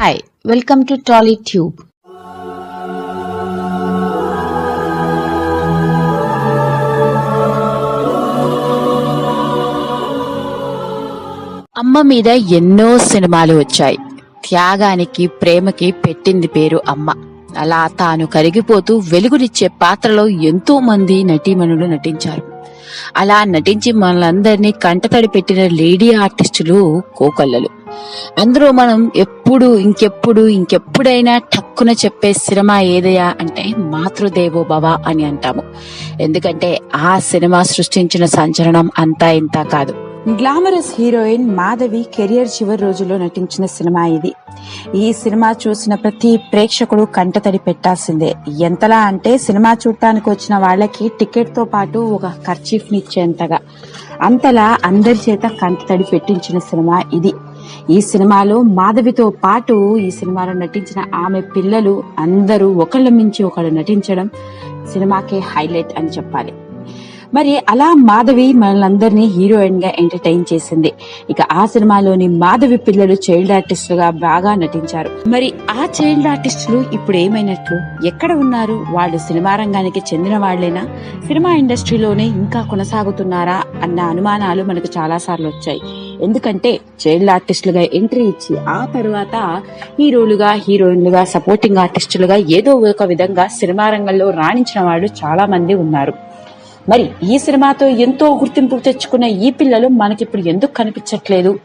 Hi welcome to Trolley tube అమ్మ మీద ఎన్నో సినిమాలు వచ్చాయి. త్యాగానికి ప్రేమకి పెట్టింది పేరు అమ్మ. అలా తాను కరిగిపోతూ వెలుగునిచ్చే పాత్రలో ఎంతో మంది నటీమణులు నటించారు. అలా నటించి మనలందరినీ కంటతడి పెట్టిన లేడీ ఆర్టిస్టులు కోకల్లలు. అందులో మనం ఎప్పుడు ఇంకెప్పుడు ఇంకెప్పుడైనా టక్కున చెప్పే సినిమా ఏదయా అంటే మాతృదేవో భవ అని అంటాము. ఎందుకంటే ఆ సినిమా సృష్టించిన సంచలనం అంతా ఇంత కాదు. గ్లామరస్ హీరోయిన్ మాధవి కెరియర్ చివరి రోజుల్లో నటించిన సినిమా ఇది. ఈ సినిమా చూసిన ప్రతి ప్రేక్షకుడు కంటతడి పెట్టాల్సిందే. ఎంతలా అంటే సినిమా చూడటానికి వచ్చిన వాళ్ళకి టికెట్తో పాటు ఒక ఖర్చీఫ్ ఇచ్చేంతగా. అంతలా అందరి చేత కంటతడి పెట్టించిన సినిమా ఇది. ఈ సినిమాలో మాధవితో పాటు ఈ సినిమాలో నటించిన ఆమె పిల్లలు అందరూ ఒకళ్ళ మించి ఒకళ్ళు నటించడం సినిమాకే హైలైట్ అని చెప్పాలి. మరి అలా మాధవి మనందరినీ హీరోయిన్గా ఎంటర్టైన్ చేసింది. ఇక ఆ సినిమాలోని మాధవి పిల్లలు చైల్డ్ ఆర్టిస్టులుగా బాగా నటించారు. మరి ఆ చైల్డ్ ఆర్టిస్టులు ఇప్పుడు ఏమైనట్లు? ఎక్కడ ఉన్నారు? వాళ్ళు సినిమా రంగానికి చెందిన వాళ్ళేనా సినిమా ఇండస్ట్రీలోనే ఇంకా కొనసాగుతున్నారా? అన్న అనుమానాలు మనకు చాలా సార్లు వచ్చాయి. ఎందుకంటే చైల్డ్ ఆర్టిస్టులుగా ఎంట్రీ ఇచ్చి ఆ తర్వాత హీరోలుగా హీరోయిన్లుగా సపోర్టింగ్ ఆర్టిస్టులుగా ఏదో ఒక విధంగా సినిమా రంగంలో రాణించిన వాళ్ళు చాలా మంది ఉన్నారు. మరి ఈ సినిమాతో ఎంతో గుర్తింపు తెచ్చుకున్న ఈ పిల్లలు మనకిప్పుడు ఎందుకు కనిపించట్లేదు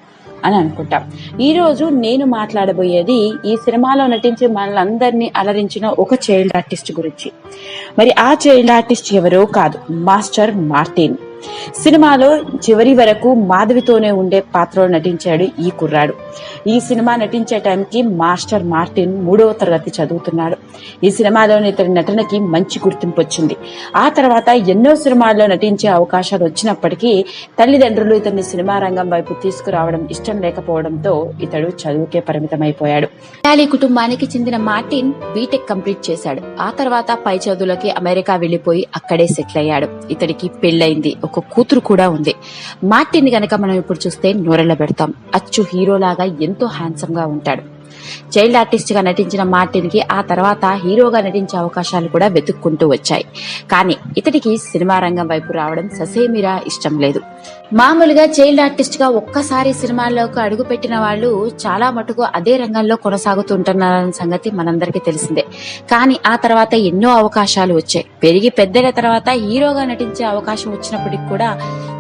అని అనుకుంటాం. ఈ రోజు నేను మాట్లాడబోయేది ఈ సినిమాలో నటించి మనలందరినీ అలరించిన ఒక చైల్డ్ ఆర్టిస్ట్ గురించి. మరి ఆ చైల్డ్ ఆర్టిస్ట్ ఎవరో కాదు మాస్టర్ మార్టిన్. సినిమాలో చివరి వరకు మాధవితోనే ఉండే పాత్రలో నటించాడు ఈ కుర్రాడు. ఈ సినిమా నటించే టైంకి మాస్టర్ మార్టిన్ మూడవ తరగతి చదువుతున్నాడు. ఈ సినిమాలోని ఇతని నటనకి మంచి గుర్తింపు వచ్చింది. ఆ తర్వాత ఎన్నో సినిమాల్లో నటించే అవకాశాలు వచ్చినప్పటికీ తల్లిదండ్రులు ఇతన్ని సినిమా రంగం వైపు తీసుకురావడం ఇష్టం లేకపోవడంతో ఇతడు చదువుకే పరిమితమైపోయాడు. ఇటాలీ కుటుంబానికి చెందిన మార్టిన్ బీటెక్ కంప్లీట్ చేశాడు. ఆ తర్వాత పై చదువులకి అమెరికా వెళ్ళిపోయి అక్కడే సెటిల్ అయ్యాడు. ఇతడికి పెళ్ళైంది ఒక కూతురు కూడా ఉంది. మార్టిన్ గనక మనం ఇప్పుడు చూస్తే నూరెళ్ళ పెడతాం అచ్చు హీరోలాగా ఎంతో హ్యాండ్సమ్గా ఉంటాడు. చైల్డ్ ఆర్టిస్ట్గా నటించిన మార్టిన్కి ఆ తర్వాత హీరోగా నటించే అవకాశాలు కూడా వెతుక్కుంటూ వచ్చాయి. కానీ ఇతడికి సినిమా రంగం వైపు రావడం ససేమిరా ఇష్టం లేదు. మామూలుగా చైల్డ్ ఆర్టిస్ట్గా ఒక్కసారి సినిమాల్లోకి అడుగు పెట్టిన వాళ్ళు చాలా మటుకు అదే రంగంలో కొనసాగుతుంటున్నారన్న సంగతి మనందరికీ తెలిసిందే. కానీ ఆ తర్వాత ఎన్నో అవకాశాలు వచ్చాయి. పెరిగి పెద్దల తర్వాత హీరోగా నటించే అవకాశం వచ్చినప్పటికి కూడా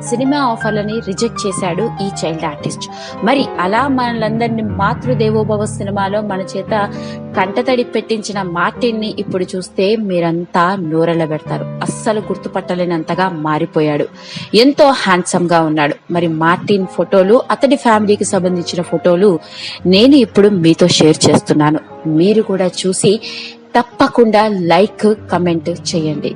సినిమా ఆఫర్లని రిజెక్ట్ చేశాడు ఈ చైల్డ్ ఆర్టిస్ట్. మరి అలా మనలందరినీ మాతృదేవోభవ సినిమాలో మన చేత కంటతడి పెట్టించిన మార్టిన్ని ఇప్పుడు చూస్తే మీరంతా నోరెళ్ళ పెడతారు. అస్సలు గుర్తుపట్టలేనంతగా మారిపోయాడు. ఎంతో హ్యాండ్సమ్గా ఉన్నాడు. మరి మార్టిన్ ఫోటోలు అతడి ఫ్యామిలీకి సంబంధించిన ఫోటోలు నేను ఇప్పుడు మీతో షేర్ చేస్తున్నాను. మీరు కూడా చూసి తప్పకుండా లైక్ కమెంట్ చేయండి.